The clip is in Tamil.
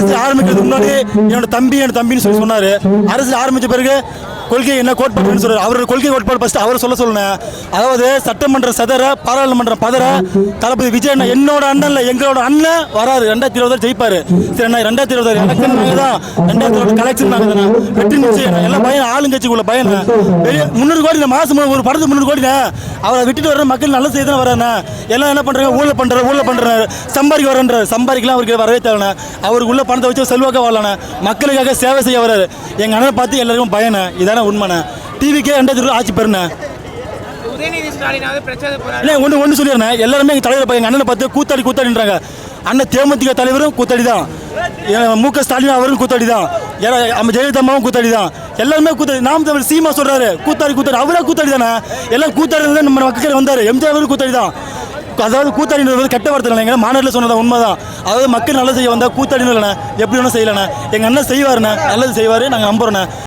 அரசியல் ஆரம்பிக்கிறதுக்கு முன்னாடி என்னோட தம்பி என் தம்பின்னு சொல்லி சொன்னாரு. அரசியல் ஆரம்பிச்ச பிறகு கொள்கை என்ன கோட்பாடுன்னு சொல்றாரு. அவரோட கொள்கை கோட்பாடு ஃபர்ஸ்ட் அவர் சொல்ல சொல்லணும் அதாவது சட்டமன்ற சதர பாராளுமன்றம் பதற தளபதி விஜய் அண்ணா என்னோட அண்ணன்ல எங்களோட அண்ணன் வராரு. ரெண்டாயிரத்தி இருபது ஜெயிப்பாரு. சரி அண்ணா ரெண்டாயிரத்தி இருபது எலெக்ஷன் தான் ரெண்டாயிரத்தி இருபது கலெக்ஷன் தாங்க வெற்றி நிச்சயம். எல்லாம் பையன் ஆளுங்கட்சிக்குள்ள பையன் வெளியே முந்நூறு கோடி மாசம் ஒரு படத்துக்கு முந்நூறு கோடிண்ணே அவரை விட்டுட்டு வர மக்கள் நல்ல செய்தி தான் வராண்ணே எல்லாம் என்ன பண்றாங்க? ஊழல் பண்றாரு ஊழல் பண்றாரு. சம்பாதிக்க வரன்றாரு சம்பாதிக்கலாம் அவருக்கு வரவே தேவைண்ணே அவருக்கு உள்ள பணத்தை வச்சு செல்வாக்க வரலாண்ணே. மக்களுக்காக சேவை செய்ய வராரு எங்க அண்ணனை பார்த்து எல்லாருக்கும் பயனே இதான உண்மைண்ணே. டிவிக்கே ரெண்டாயிரத்தி ஆட்சி பெருண்ணே இல்லை ஒன்று ஒன்று சொல்லிடுறேன் எல்லாருமே எங்கள் தலைவர் எங்கள் அண்ணனை பார்த்து கூத்தாடி கூத்தாடின்றாங்க. அண்ணன் தேமுதிக தலைவரும் கூத்தாடி தான் மு க ஸ்டாலின் அவரும் கூத்தாடி தான் நம்ம ஜெயலலிதா அம்மாவும் கூத்தாடி தான் எல்லாருமே கூத்தாடி நாம் தமிழ் சீமா சொல்றாரு. கூத்தாடி கூத்தாடி. அவரா கூத்தாடி தானே எல்லாம் கூத்தாடி தான் நம்ம மக்கள் வந்தார். எம்ஜிஆர் அவரும் கூத்தாடி தான் அதாவது கூத்தாடின்றது கெட்ட வார்த்தை இல்லைங்க மாநாட்டில் சொன்னதா உண்மைதான். அதாவது மக்கள் நல்லது செய்ய வந்தால் கூத்தாடின்னு இல்லைண்ணே. எப்படி வேணும் செய்யலண்ணே. எங்கள் அண்ணன் செய்வாருண்ணே. நல்லது செய்வார். நாங்கள் நம்புறோண்ணே.